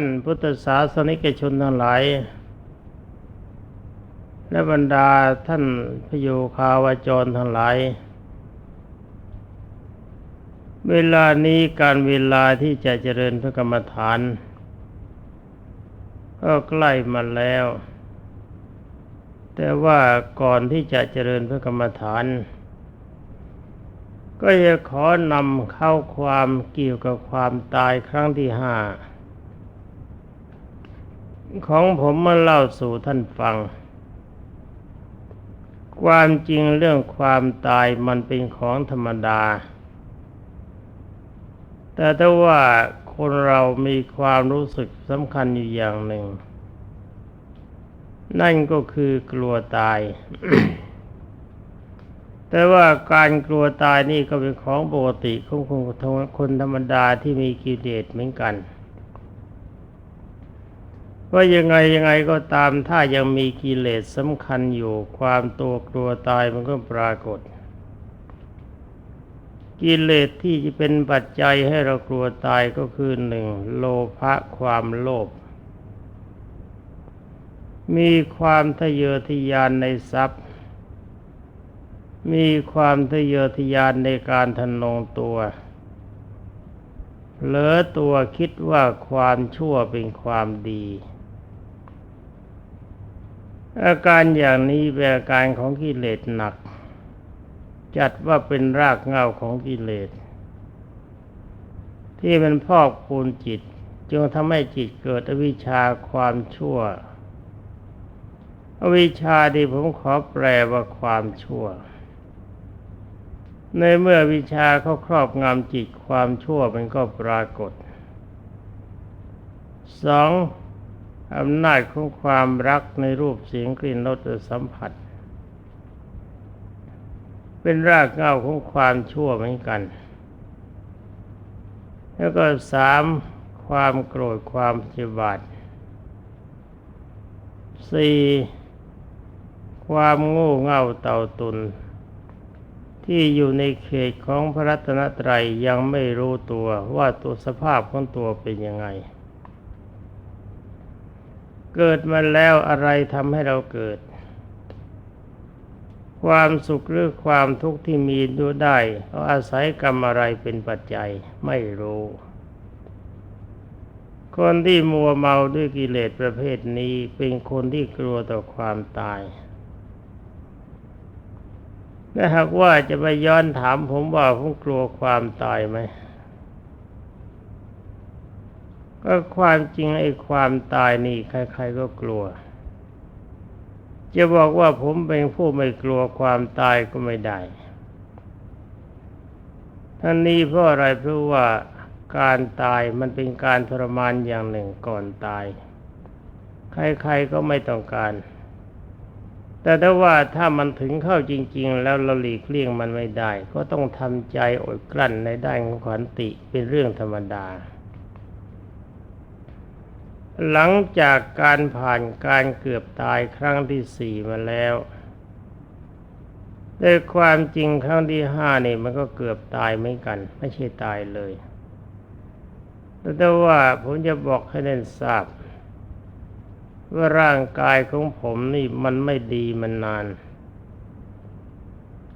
ท่านพุทธศาสนิกชนทั้งหลาย และบรรดาท่านพโยคาวาจรทั้งหลาย เวลานี้การเวลาที่จะเจริญพระกรรมฐาน ก็ใกล้มาแล้ว แต่ว่าก่อนที่จะเจริญพระกรรมฐานก็จะขอนำเข้าความเกี่ยวกับความตายครั้งที่ห้า ของผมมาเล่าสู่ท่านฟัง ความจริงเรื่องความตายมันเป็นของธรรมดา แต่ถ้าว่าคนเรามีความรู้สึกสำคัญอยู่อย่างหนึ่ง นั่นก็คือกลัวตาย แต่ว่าการกลัวตายนี่ก็เป็นของปกติของคนคนธรรมดาที่มีกิเลสเหมือนกัน ว่ายังไงยังไงก็ตามถ้ายังมีกิเลสสำคัญอยู่ความตัวกลัวตายมันก็ปรากฏ กิเลสที่จะเป็นปัจจัยให้เรากลัวตายก็คือหนึ่งโลภะความโลภมีความทะเยอทะยานในทรัพย์ มีความทะเยอทะยานในการทนงตัวเหลือตัวคิดว่าความชั่วเป็นความดี อาการอย่างนี้เป็นอาการของกิเลสหนัก จัดว่าเป็นรากเหง้าของกิเลส ที่มันพอกพูนจิต จึงทำให้จิตเกิดอวิชชาความชั่ว อวิชชาที่ผมขอแปลว่าความชั่ว ในเมื่อวิชาเขาครอบงำจิตความชั่วมันก็ปรากฏสอง อำนาจของความรักในรูปเสียงกลิ่นรสสัมผัส เป็นรากเหง้าของความชั่วเหมือนกัน แล้วก็สามความโกรธความพยาบาทสี่ความโง่เง่าเต่าตุน ที่อยู่ในเขตของพระรัตนตรัยยังไม่รู้ตัวว่าตัวสภาพของตัวเป็นยังไง เกิดมาแล้วอะไรทำให้เราเกิด ความสุขหรือความทุกข์ที่มีดูได้เราอาศัยกรรมอะไรเป็นปัจจัยไม่รู้ คนที่มัวเมาด้วยกิเลสประเภทนี้เป็นคนที่กลัวต่อความตายถ้าหากว่าจะไปย้อนถามผมว่าผมกลัวความตายไหม ก็ความจริงไอ้ความตายนี่ใครๆก็กลัว จะบอกว่าผมเป็นผู้ไม่กลัวความตายก็ไม่ได้ท่านนี้เพราะอะไรเพราะว่าการตายมันเป็นการทรมานอย่างหนึ่งก่อนตาย ใครๆก็ไม่ต้องการ แต่ถ้าว่าถ้ามันถึงเข้าจริง ๆ แล้วเราหลีกเลี่ยงมันไม่ได้ ก็ต้องทำใจอดกลั้นในด้านของขันติเป็นเรื่องธรรมดา หลังจากการผ่านการเกือบตายครั้งที่สี่มาแล้วโดยความจริงครั้งที่ห้านี่มันก็เกือบตายเหมือนกัน ไม่ใช่ตายเลย แต่ว่าผมจะบอกให้เน้นทราบว่าร่างกายของผมนี่มันไม่ดีมันนาน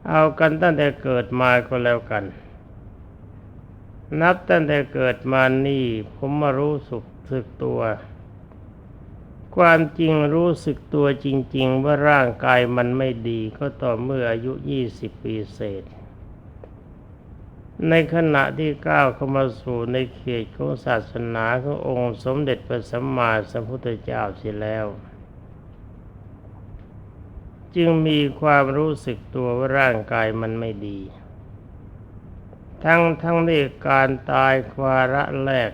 เอากันตั้งแต่เกิดมาก็แล้วกัน นับตั้งแต่เกิดมานี่ ผมมารู้สึกสึกตัว ความจริงรู้สึกตัวจริง ๆ ว่าร่างกายมันไม่ดีก็ต่อเมื่ออายุยี่สิบปีเศษ ในขณะที่ก้าวเข้ามาสู่ในเขตของศาสนาขององค์สมเด็จพระสัมมาสัมพุทธเจ้าเสียแล้ว จึงมีความรู้สึกตัวว่าร่างกายมันไม่ดี ทั้งทั้งที่การตายควาระแรก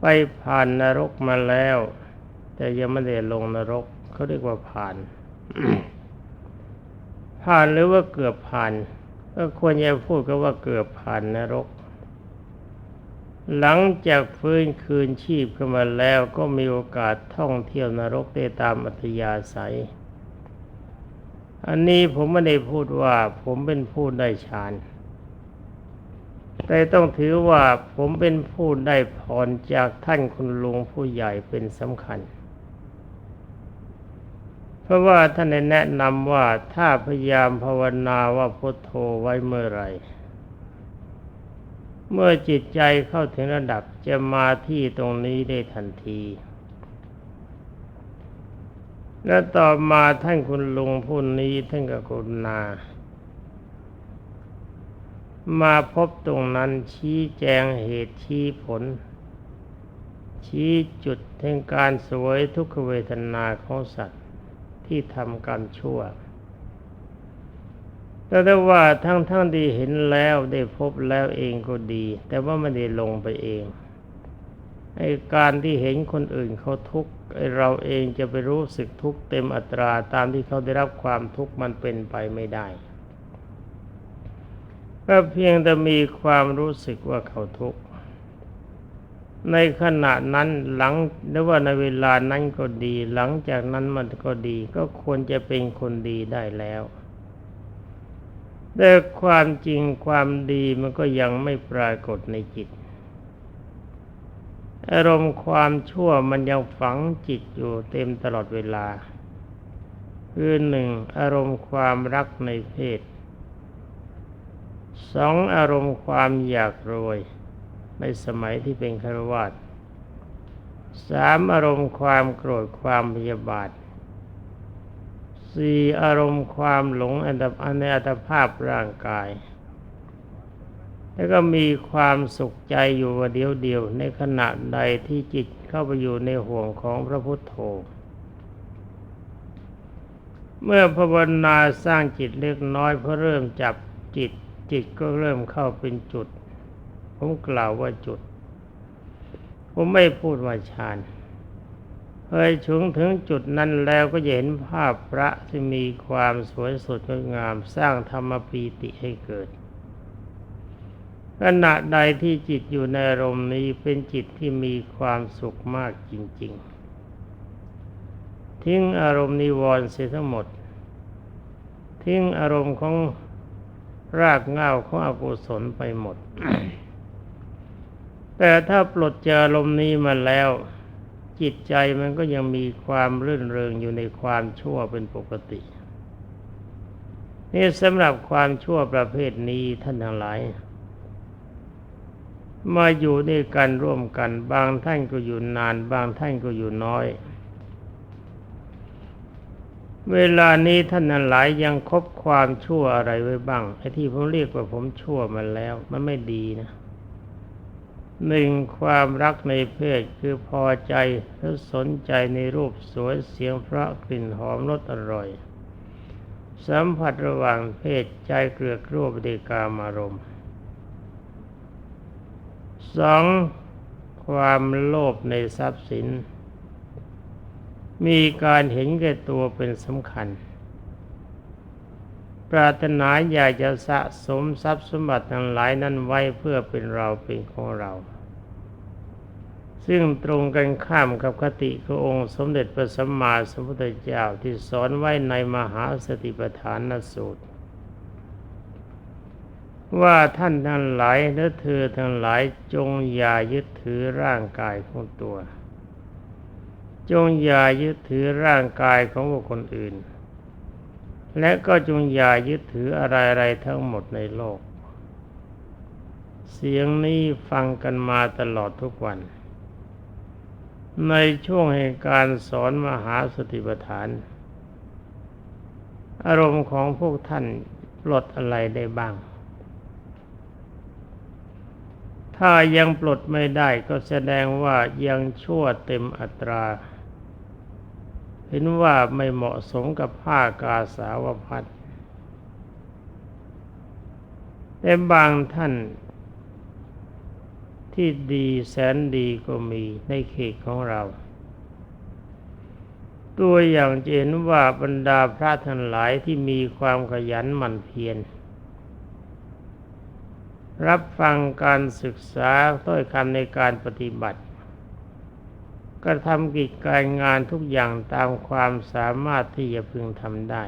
ไปผ่านนรกมาแล้ว แต่ยังไม่ได้ลงนรกเขาเรียกว่าผ่าน ผ่านหรือว่าเกือบผ่าน ก็ควรจะพูดก็ว่าเกือบผ่านนรก หลังจากฟื้นคืนชีพขึ้นมาแล้วก็มีโอกาสท่องเที่ยวนรกได้ตามอัธยาศัย อันนี้ผมไม่ได้พูดว่าผมเป็นผู้ได้ฌาน แต่ต้องถือว่าผมเป็นผู้ได้พรจากท่านคุณลุงผู้ใหญ่เป็นสำคัญ เพราะว่าท่านได้แนะนำว่าถ้าพยายามภาวนาว่าพุทโธไว้เมื่อไรเมื่อจิตใจเข้าถึงระดับจะมาที่ตรงนี้ได้ทันที และต่อมาท่านคุณลุงผู้นี้ท่านก็กรุณา มาพบตรงนั้นชี้แจงเหตุชี้ผล ชี้จุดแห่งการสวยทุกขเวทนาของสัตว์ที่ทำกรรมชั่วแต่ได้ว่าทั้งทั้งที่เห็นแล้วได้พบแล้วเองก็ดี แต่ว่าไม่ได้ลงไปเองไอ้การที่เห็นคนอื่นเขาทุกข์ไอ้เราเองจะไปรู้สึกทุกข์เต็มอัตราตามที่เขาได้รับความทุกข์มันเป็นไปไม่ได้ ก็เพียงแต่มีความรู้สึกว่าเขาทุกข์ ในขณะนั้นหลังหรือว่าในเวลานั้นก็ดี หลังจากนั้นมันก็ดี ก็ควรจะเป็นคนดีได้แล้วแต่ความจริงความดีมันก็ยังไม่ปรากฏในจิต อารมณ์ความชั่วมันยังฝังจิตอยู่เต็มตลอดเวลา คือหนึ่งอารมณ์ความรักในเพศ สองอารมณ์ความอยากรวย ในสมัยที่เป็นคารวาสสามอารมณ์ความโกรธความพยาบาทสี่อารมณ์ความหลงอันดับในอัตภาพร่างกาย แล้วก็มีความสุขใจอยู่ว่าเดียวเดียวในขณะใดที่จิตเข้าไปอยู่ในห่วงของพระพุทธโธเมื่อภาวนาสร้างจิตเล็กน้อยเพื่อเริ่มจับจิต จิตก็เริ่มเข้าเป็นจุด ผมกล่าวว่าจุด ผมไม่พูดว่าฌานเคยถึงถึงจุดนั้นแล้วก็เห็นภาพพระที่มีความสวยสดงดงามสร้างธรรมปีติให้เกิดขณะใดที่จิตอยู่ในอารมณ์นี้เป็นจิตที่มีความสุขมากจริง ๆ ทิ้งอารมณ์นิวรณ์เสียทั้งหมด ทิ้งอารมณ์ของ รากเง้าของอกุศลไปหมด แต่ถ้าปลดจากอารมนี้มาแล้ว จิตใจมันก็ยังมีความรื่นเริงอยู่ในความชั่วเป็นปกติ นี่สำหรับความชั่วประเภทนี้ท่านทั้งหลาย มาอยู่ด้วยกันร่วมกัน บางท่านก็อยู่นาน บางท่านก็อยู่น้อย เวลานี้ท่านนั้นหลายยังคบความชั่วอะไรไว้บ้างไอ้ที่ผมเรียกว่าผมชั่วมันแล้ว มันไม่ดีนะหนึ่งความรักในเพศคือพอใจหรือสนใจในรูปสวยเสียงพระกลิ่นหอมรสอร่อย สัมผัสระหว่างเพศใจเกลือกรูปเดกามารมณ์สองความโลภในทรัพย์สิน มีการเห็นแก่ตัวเป็นสำคัญ ปรารถนาอยากจะสะสมทรัพย์สมบัติทั้งหลายนั้นไว้เพื่อเป็นเราเป็นของเรา ซึ่งตรงกันข้ามกับคติขององค์สมเด็จพระสัมมาสัมพุทธเจ้าที่สอนไว้ในมหาสติปัฏฐานสูตร ว่าท่านทั้งหลายและเธอทั้งหลายจงอย่ายึดถือร่างกายของตัว จงอย่ายึดถือร่างกายของบุคคลอื่น และก็จงอย่ายึดถืออะไรๆทั้งหมดในโลก เสียงนี้ฟังกันมาตลอดทุกวัน ในช่วงแห่งการสอนมหาสติปัฏฐาน อารมณ์ของพวกท่านปลดอะไรได้บ้าง ถ้ายังปลดไม่ได้ก็แสดงว่ายังชั่วเต็มอัตรา เห็นว่าไม่เหมาะสมกับผ้ากาสาวพัดแต่บางท่านที่ดีแสนดีก็มีในเขตของเรา ตัวอย่างจะเห็นว่าบรรดาพระทั้งหลายที่มีความขยันหมั่นเพียรรับฟังการศึกษาถ้อยคำในการปฏิบัติ ก็ทำกิจการงานทุกอย่างตามความสามารถที่จะพึงทำได้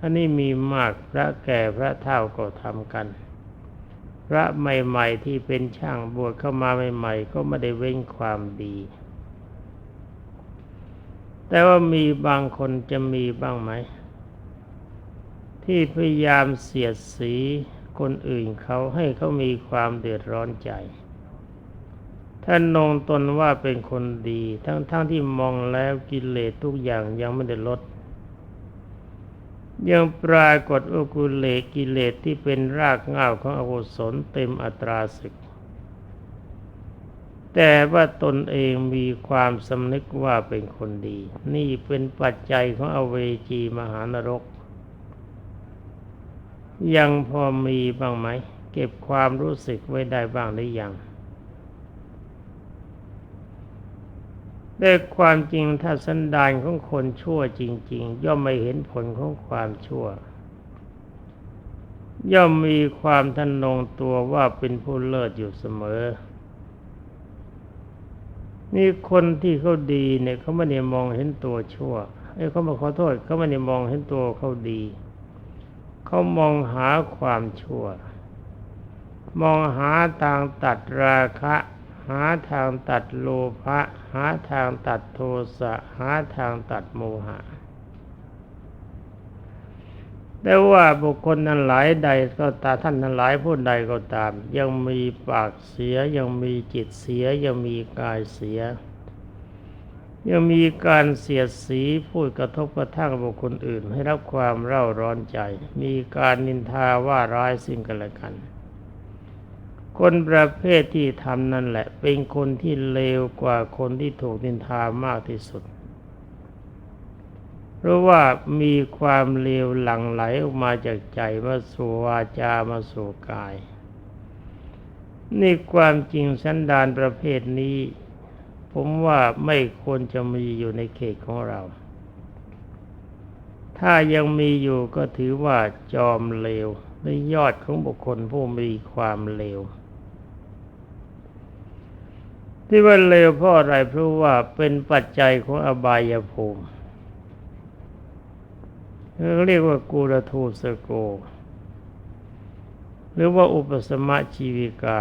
อันนี้มีมากพระแก่พระเท่าก็ทำกัน พระใหม่ๆที่เป็นช่างบวชเข้ามาใหม่ ๆ ก็ไม่ได้เว้นความดี แต่ว่ามีบางคนจะมีบ้างไหม ที่พยายามเสียดสีคนอื่นเขาให้เขามีความเดือดร้อนใจ ท่านนงตนว่าเป็นคนดี ทั้งๆทที่มองแล้วกิเลสทุกอย่างยังไม่ได้ลด ยังปรากฏอกุเลกิเลสที่เป็นรากเหง้าของอกุศลเต็มอัตราศึก แต่ว่าตนเองมีความสำนึกว่าเป็นคนดี นี่เป็นปัจจัยของอเวจีมหานรก ยังพอมีบ้างไหม เก็บความรู้สึกไว้ได้บ้างหรือยัง ได้ความจริงถ้าสันดานของคนชั่วจริง ๆ ย่อมไม่เห็นผลของความชั่ว ย่อมมีความทันงตัวว่าเป็นผู้เลิศอยู่เสมอ นี่คนที่เขาดีเนี่ยเขาไม่ได้มองเห็นตัวชั่วเอ้เขามาขอโทษเขาไม่ได้มองเห็นตัวเขาดี เขามองหาความชั่ว มองหาทางตัดราคะ หาทางตัดโลภะหาทางตัดโทสะหาทางตัดโมหะแต่ว่าบุคคลนั้นหลายใดก็ตามท่านนั้นหลายผู้ใดก็ตาม ยังมีปากเสียยังมีจิตเสียยังมีกายเสีย ยังมีการเสียดสีพูดกระทบกระทั่งบุคคลอื่น ให้รับความเร่าร้อนใจ มีการนินทาว่าร้ายสิ่งกันและกัน คนประเภทที่ทำนั่นแหละ เป็นคนที่เลวกว่าคนที่ถูกนินทามากที่สุด เพราะว่ามีความเลวหลั่งไหลออกมาจากใจมาสู่วาจามาสู่กาย นี่ความจริงสันดานประเภทนี้ ผมว่าไม่ควรจะมีอยู่ในเขตของเรา ถ้ายังมีอยู่ก็ถือว่าจอมเลวหรือยอดของบุคคลผู้มีความเลว ที่ว่าเลวเพราะอะไรเพราะว่าเป็นปัจจัยของอบายภูมิเขาเรียกว่ากูรทูสโก หรือว่าอุปสมะชีวิกา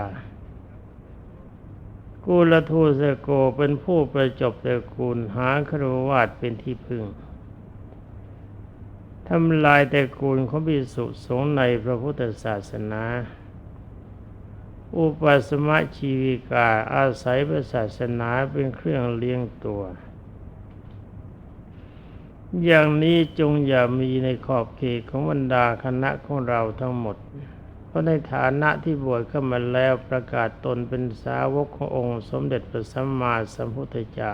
กูลทูสโกเป็นผู้ประจบตระกูลหาครวาดเป็นที่พึ่งทำลายตระกูลของบิสุสงในพระพุทธศาสนา อุปสมะชีวิกาอาศัยพระศาสนาเป็นเครื่องเลี้ยงตัว อย่างนี้จงอย่ามีในขอบเขตของบรรดาคณะของเราทั้งหมด เพราะในฐานะที่บวชเข้ามาแล้วประกาศตนเป็นสาวกขององค์ สมเด็จพระสัมมาสัมพุทธเจ้า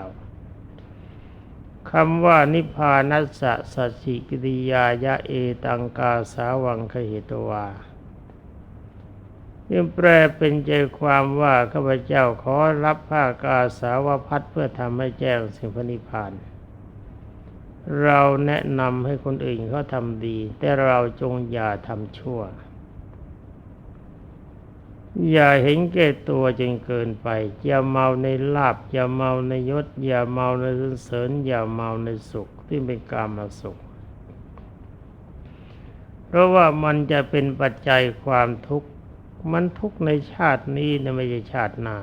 คำว่านิพานัสสะสัจจิกิริยายะเอตังกาสาวังคเหตวา ยังแปลเป็นใจความว่าข้าพเจ้าขอรับผ้ากาสาวพัดเพื่อทำให้แจ้งสิ่งพนิพาน เราแนะนำให้คนอื่นเขาทำดี แต่เราจงอย่าทำชั่ว อย่าเห็นแก่ตัวจนเกินไป อย่าเมาในลาบ อย่าเมาในยศ อย่าเมาในสรรเสริญ อย่าเมาในสุขที่เป็นกามาสุขเพราะว่ามันจะเป็นปัจจัยความทุกข์ มันทุกในชาตินี้นะไม่ใช่ชาติหน้า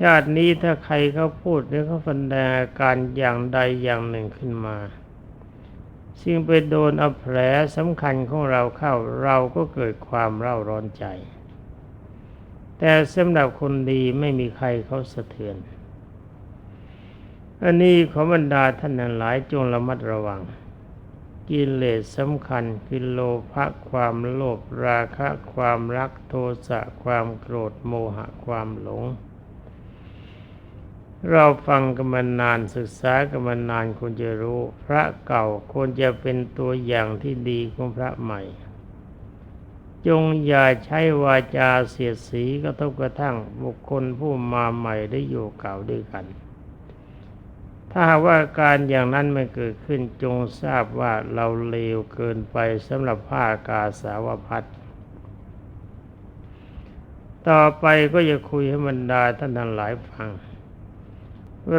ชาตินี้ถ้าใครเขาพูดหรือเขาแสดงอาการอย่างใดอย่างหนึ่งขึ้นมา ซึ่งไปโดนเอาแผลสำคัญของเราเข้าเราก็เกิดความเร่าร้อนใจ แต่สำหรับคนดีไม่มีใครเขาสะเทือนอันนี้ขอบรรดาท่านหลายจงระมัดระวัง กิเลสสำคัญคือโลภะความโลภราคะความรักโทสะความโกรธโมหะความหลง เราฟังกันมานานศึกษากันมานานควรจะรู้ พระเก่าควรจะเป็นตัวอย่างที่ดีของพระใหม่ จงอย่าใช้วาจาเสียดสีกระทบกระทั่งบุคคลผู้มาใหม่ได้อยู่เก่าด้วยกัน ถ้าว่าการอย่างนั้นไม่เกิดขึ้นจงทราบว่าเราเลวเกินไปสำหรับผ้ากาสาวพัดต่อไปก็จะคุยให้บรรดาท่านทั้งหลายฟัง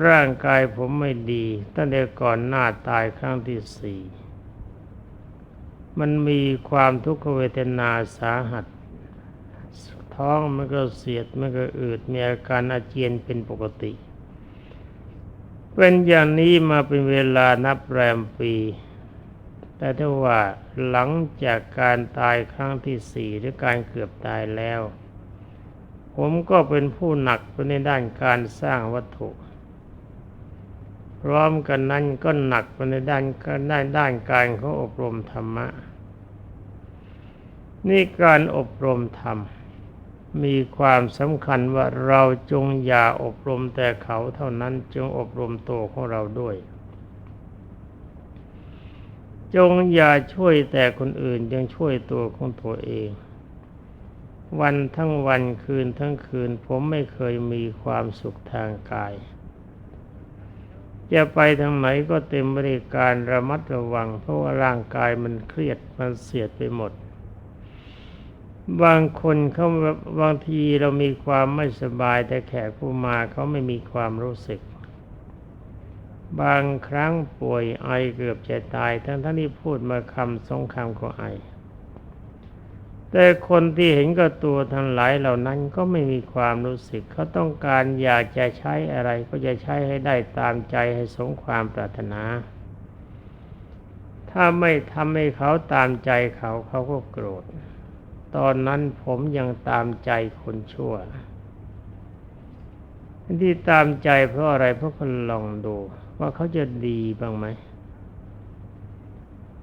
ร่างกายผมไม่ดีตั้งแต่ก่อนหน้าตายครั้งที่สี่มันมีความทุกขเวทนาสาหัส ท้องมันก็เสียดมันก็อืดมีอาการอาเจียนเป็นปกติ เป็นอย่างนี้มาเป็นเวลานับแรมปี แต่ถ้าว่าหลังจากการตายครั้งที่สี่หรือการเกือบตายแล้ว ผมก็เป็นผู้หนักไปในด้านการสร้างวัตถุพร้อมกันนั้นก็หนักไปในด้านการด้านด้านการเขาอบรมธรรมะ นี่การอบรมธรรม มีความสำคัญว่าเราจงอย่าอบรมแต่เขาเท่านั้นจงอบรมตัวของเราด้วย จงอย่าช่วยแต่คนอื่นยังช่วยตัวของตัวเอง วันทั้งวันคืนทั้งคืน ผมไม่เคยมีความสุขทางกาย จะไปทางไหนก็เต็มบริการระมัดระวังเพราะว่าร่างกายมันเครียดมันเสียดไปหมด บางคนเขาบางทีเรามีความไม่สบายแต่แขกผู้มาเขาไม่มีความรู้สึก บางครั้งป่วยไอเกือบจะตาย ทั้งท่านที่พูดมาคำสองคำก็ไอ แต่คนที่เห็นกับตัวทั้งหลายเหล่านั้นก็ไม่มีความรู้สึก เขาต้องการอยากจะใช้อะไรก็จะใช้ให้ได้ตามใจให้สมความปรารถนา ถ้าไม่ทำให้เขาตามใจเขาเขาก็โกรธ ตอนนั้นผมยังตามใจคนชั่ว ที่ตามใจเพราะอะไรเพราะคนลองดู ว่าเขาจะดีบ้างไหม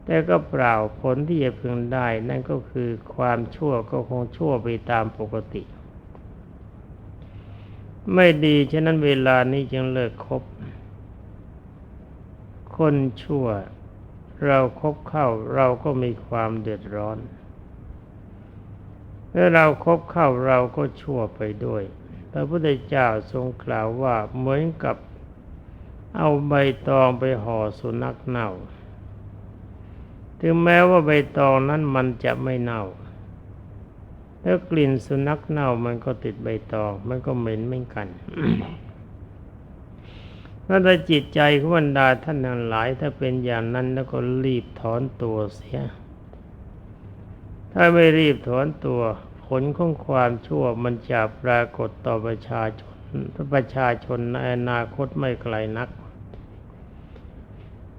แต่ก็เปล่าผลที่จะพึงได้ นั่นก็คือความชั่วก็คงชั่วไปตามปกติ ไม่ดีฉะนั้นเวลานี้จึงเลิกคบ คนชั่วเราครบเข้าเราก็มีความเดือดร้อน เมื่อเราครบเข้าเราก็ชั่วไปด้วย พระพุทธเจ้าทรงกล่าวว่าเหมือนกับเอาใบตองไปห่อสุนัขเน่า ถึงแม้ว่าใบตองนั้นมันจะไม่เน่า แล้วกลิ่นสุนัขเน่ามันก็ติดใบตอง มันก็เหม็นเหมือนกันถ้าแต่จิตใจของบรรดาท่านทั้งหลาย ถ้าเป็นอย่างนั้นแล้วก็รีบถอนตัวเสีย ถ้าไม่รีบถอนตัว ผลของความชั่วมันจะปรากฏต่อประชาชนประชาชนในอนาคตไม่ไกลนัก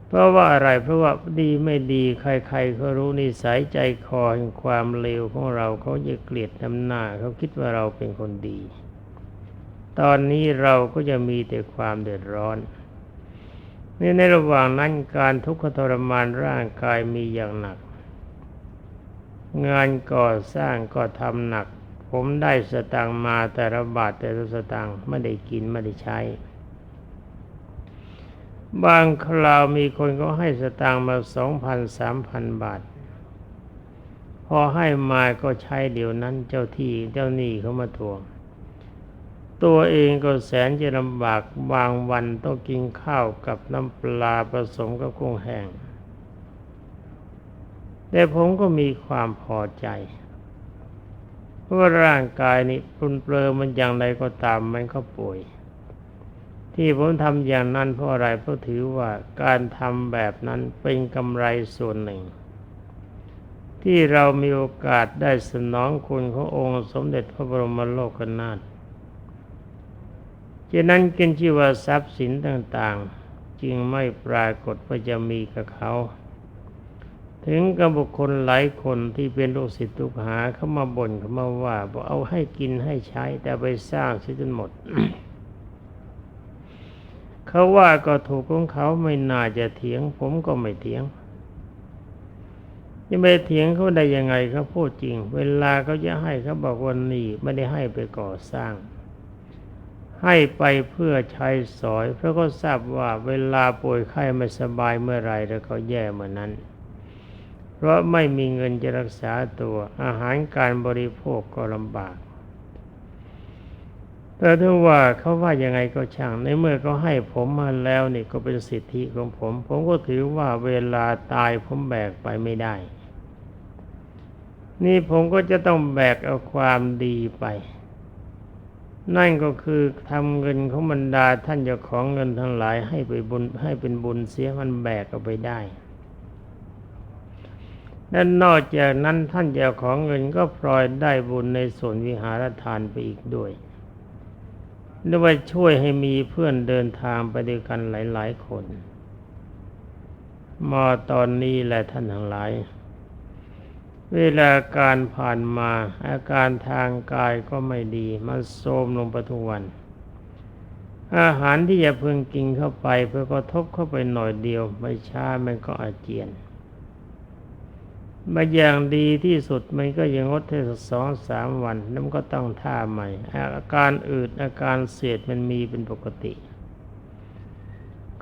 เพราะว่าอะไรเพราะว่าดีไม่ดีใครๆเขารู้นิสัยใจคอแห่งความเลวของเราเขาจะเกลียดน้ำหน้าเขาคิดว่าเราเป็นคนดี ตอนนี้เราก็จะมีแต่ความเดือดร้อนนี่ในระหว่างนั้นการทุกขทรมานร่างกายมีอย่างหนัก งานก่อสร้างก็ทำหนัก ผมได้สตังมาแต่ละบาทแต่ละสตังไม่ได้กินไม่ได้ใช้ บางคราวมีคนก็ให้สตางมาสองพันสามพันบาท พอให้มาก็ใช้เดี๋ยวนั้นเจ้าที่เจ้าหนี้เขามาทวง ตัวเองก็แสนจะลำบากบางวันต้องกินข้าวกับน้ำปลาผสมกับกุ้งแห้ง แต่ผมก็มีความพอใจเพราะว่าร่างกายนี้ปรุนเปลือมันอย่างไรก็ตามมันก็ป่วย ที่ผมทำอย่างนั้นเพราะอะไรเพราะถือว่าการทำแบบนั้นเป็นกำไรส่วนหนึ่ง ที่เรามีโอกาสได้สนองคุณขององค์สมเด็จพระบรมโลกนาถฉะนั้นกินชื่ว่าทรัพย์สินต่างๆ จึงไม่ปรากฏว่าจะมีกับเขา ถึงกับบุคคลหลายคนที่เป็นลูกศิษย์ลูกหาเขามาบ่นเขามาว่าบอกเอาให้กินให้ใช้ แต่ไปสร้างเสียจนหมด เขาว่าก็ถูกของเขาไม่น่าจะเถียง ผมก็ไม่เถียงจะไปเถียงเขาได้ยังไงเขาพูดจริง เวลาเขาจะให้เขาบอกว่านี่ไม่ได้ให้ไปก่อสร้าง ให้ไปเพื่อใช้สอย เพราะก็ทราบว่าเวลาป่วยไข้ไม่สบายเมื่อไรแล้วเขาแย่เมื่อนั้น เพราะไม่มีเงินจะรักษาตัวอาหารการบริโภคก็ลำบากแต่ถ้าว่าเขาว่ายังไงก็ช่างในเมื่อเขาให้ผมมาแล้วนี่ก็เป็นสิทธิของผม ผมก็ถือว่าเวลาตายผมแบกไปไม่ได้ นี่ผมก็จะต้องแบกเอาความดีไป นั่นก็คือทำเงินของบรรดาท่านเจ้าของเงินทั้งหลายให้ไปบุญให้เป็นบุญเสียมันแบกเอาไปได้ และนอกจากนั้นท่านเจ้าของเงินก็พลอยได้บุญในส่วนวิหารทานไปอีกด้วยนึกว่าช่วยให้มีเพื่อนเดินทางไปด้วยกันหลาย ๆ คน มาตอนนี้แหละท่านทั้งหลาย เวลาการผ่านมา อาการทางกายก็ไม่ดีมันโทรมลงไปทุกวัน อาหารที่จะเพิ่งกินเข้าไปเพื่อกระทบเข้าไปหน่อยเดียว ไม่ช้ามันก็อาเจียน มาอย่างดีที่สุดมันก็ยังงดได้สักสองสามวันแล้วมันก็ต้องท่าใหม่ อาการอืดอาการเสียดมันมีเป็นปกติ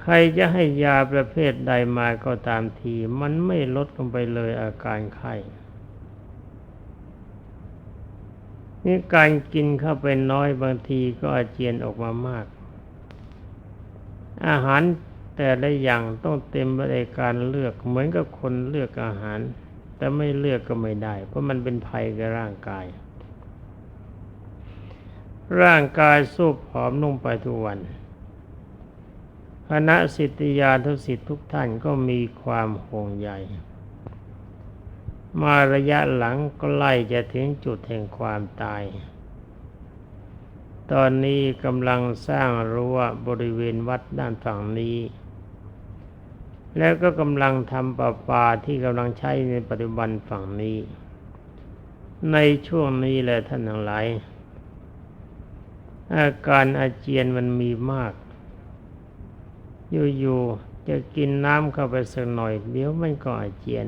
ใครจะให้ยาประเภทใดมาก็ตามที มันไม่ลดลงไปเลยอาการไข้นี่การกินเข้าไปน้อยบางทีก็อาเจียนออกมามาก อาหารแต่ละอย่างต้องเต็มไปด้วยการเลือกเหมือนกับคนเลือกอาหาร แต่ไม่เลือกก็ไม่ได้ เพราะมันเป็นภัยกับร่างกาย ร่างกายสูบผอมลงไปทุกวันคณะสิทธิยาทุสิทธิทุกท่านก็มีความห่วงใยมาระยะหลังก็ไล่จะถึงจุดแห่งความตาย ตอนนี้กำลังสร้างรั้วบริเวณวัดด้านฝั่งนี้ แล้วก็กำลังทำประปาที่กำลังใช้ในปัจจุบันฝั่งนี้ ในช่วงนี้แหละท่านทั้งหลายอาการอาเจียนมันมีมาก อยู่ๆจะกินน้ำเข้าไปสักหน่อยเดี๋ยวมันก็อาเจียน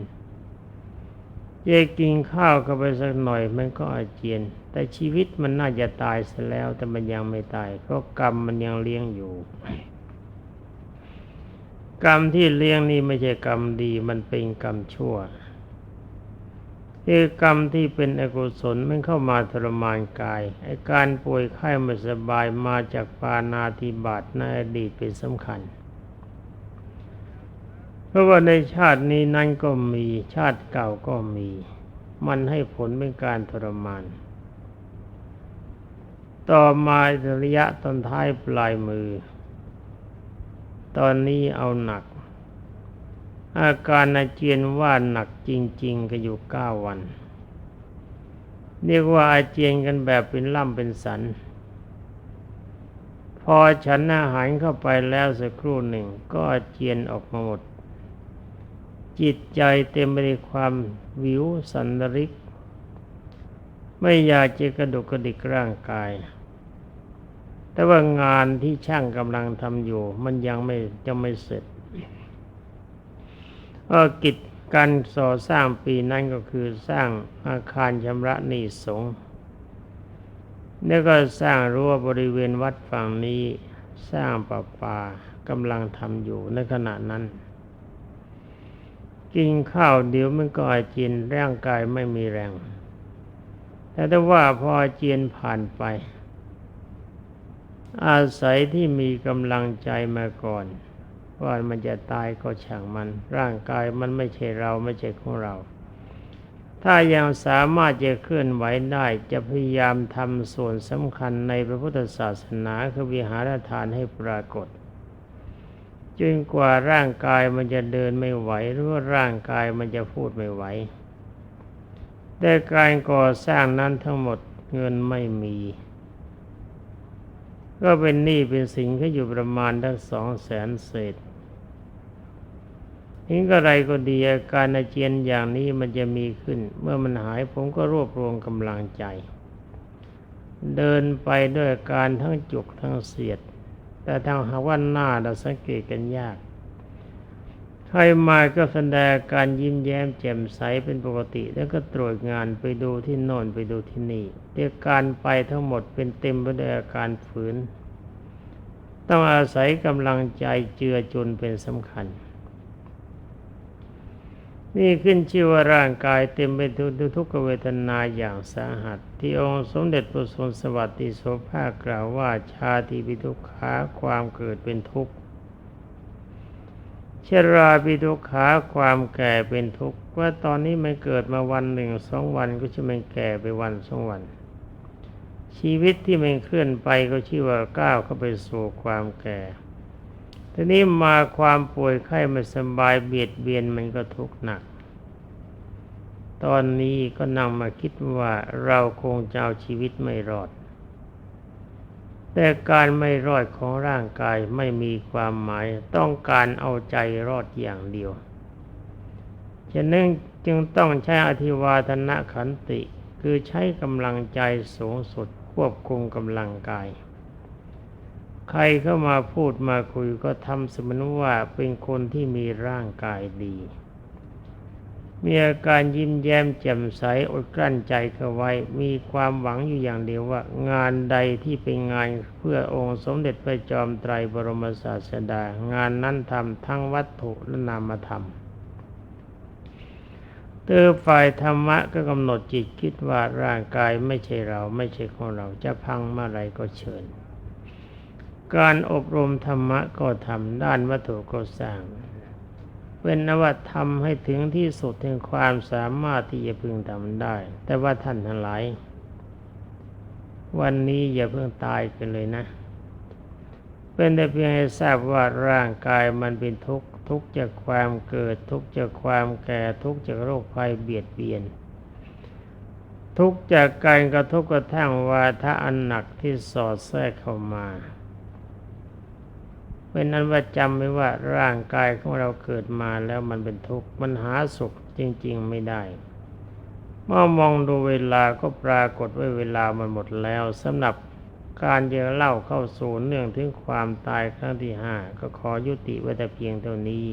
จะกินข้าวเข้าไปสักหน่อยมันก็อาเจียน แต่ชีวิตมันน่าจะตายซะแล้วแต่มันยังไม่ตายเพราะกรรมมันยังเลี้ยงอยู่ กรรมที่เลี้ยงนี่ไม่ใช่กรรมดีมันเป็นกรรมชั่วคือกรรมที่เป็นอกุศลมันเข้ามาทรมานกายไอาการป่วยไข้ไม่สบายมาจากปานาธิบาตในอดีตเป็นสำคัญ เพราะว่าในชาตินี้นั้นก็มีชาติเก่าก็มี มันให้ผลเป็นการทรมาน ต่อมาระยะตอนท้ายปลายมือ ตอนนี้เอาหนัก อาการอาเจียนว่าหนักจริง ๆ ก็อยู่เก้าวัน เรียกว่าอาเจียนกันแบบเป็นล่ำเป็นสัน พอฉันอาหารเข้าไปแล้วสักครู่หนึ่ง ก็อาเจียนออกมาหมด จิตใจเต็มไปด้วยความวิวสันดริก ไม่อยากจะกระดุกกระดิกร่างกาย แต่ว่างานที่ช่างกำลังทำอยู่ มันยังไม่จะไม่เสร็จก็กิจการส่อสร้างปีนั้นก็คือสร้างอาคารชำระหนี้สงฆ์แล้วก็สร้างรั้วบริเวณวัดฝั่งนี้สร้างประปากำลังทำอยู่ในขณะนั้น กินข้าวเดี๋ยวมันก็อาเจียนร่างกายไม่มีแรง แต่ถ้าว่าพออาเจียนผ่านไป อาศัยที่มีกำลังใจมาก่อน ว่ามันจะตายก็ช่างมัน ร่างกายมันไม่ใช่เราไม่ใช่ของเรา ถ้ายังสามารถจะเคลื่อนไหวได้จะพยายามทำส่วนสำคัญในพระพุทธศาสนาคือวิหารทานให้ปรากฏจนกว่าร่างกายมันจะเดินไม่ไหวหรือว่าร่างกายมันจะพูดไม่ไหวแต่การก่อสร้างนั้นทั้งหมดเงินไม่มี ก็เป็นหนี้เป็นสินก็อยู่ประมาณทั้งสองแสนเศษนี่ก็ไรก็ดีอาการอาเจียนอย่างนี้มันจะมีขึ้น เมื่อมันหายผมก็รวบรวมกำลังใจ เดินไปด้วยการทั้งจุกทั้งเสียด แต่ทางหาว่าหน้าเราสังเกตกันยาก ใครมาก็แสดงการยิ้มแย้มแจ่มใสเป็นปกติ แล้วก็ตรวจงานไปดูที่โน่นไปดูที่นี่เรียกการไปทั้งหมดเป็นเต็มไปด้วยอาการฝืน ต้องอาศัยกำลังใจเจือจุนเป็นสำคัญ นี่ขึ้นชื่อว่าร่างกายเต็มไปด้วยทุกขเวทนาอย่างสาหัส ที่องค์สมเด็จพระสุนสวัสดิโสภาคกล่าวว่าชาติปิทุกขาความเกิดเป็นทุกข์ ชราปิทุกขาความแก่เป็นทุกข์ว่าตอนนี้มันเกิดมาวันหนึ่งสองวันก็จะมันแก่ไปวันสองวัน ชีวิตที่มันเคลื่อนไปก็ชื่อว่าก้าวเข้าไปสู่ความแก่ทีนี้มาความป่วยไข้ไม่สบายเบียดเบียนมันก็ทุกข์หนัก ตอนนี้ก็นั่งมาคิดว่าเราคงจะเอาชีวิตไม่รอด แต่การไม่รอดของร่างกายไม่มีความหมายต้องการเอาใจรอดอย่างเดียวฉะนั้นจึงต้องใช้อธิวาทนะขันติ คือใช้กำลังใจสูงสุดควบคุมกำลังกาย ใครเข้ามาพูดมาคุยก็ทำเสมือนว่าเป็นคนที่มีร่างกายดี มีอาการยิ้มแย้มแจ่มใสอดกลั้นใจเขาไว้ มีความหวังอยู่อย่างเดียวว่า งานใดที่เป็นงานเพื่อองค์สมเด็จพระจอมไตรบรมศาสดา งานนั้นทำทั้งวัตถุและนามธรรมเตอฝ่ายธรรมะก็กำหนดจิตคิดว่าร่างกายไม่ใช่เราไม่ใช่ของเราจะพังเมื่อไรก็เชิญ การอบรมธรรมะก็ทำด้านวัตถุก็สร้าง เป็นนวัตทำให้ถึงที่สุดแห่งความสามารถที่จะพึงทำได้ แต่ว่าท่านทั้งหลายวันนี้อย่าเพิ่งตายกันเลยนะ เป็นแต่เพียงให้ทราบว่าร่างกายมันเป็นทุกข์ทุกข์จากความเกิดทุกข์จากความแก่ทุกข์จากโรคภัยเบียดเบียน ทุกข์จากการกระทบกระทั่งวาทะอันหนักที่สอดแทรกเข้ามา เพราะนั้นว่าจำไว้ว่าร่างกายของเราเกิดมาแล้วมันเป็นทุกข์มันหาสุขจริง ๆ ไม่ได้ เมื่อมองดูเวลาก็ปรากฏว่าเวลามันหมดแล้วสำหรับการจะเล่าเข้าสู่เนื่องถึงความตายครั้งที่ห้าก็ขอยุติไว้แต่เพียงเท่านี้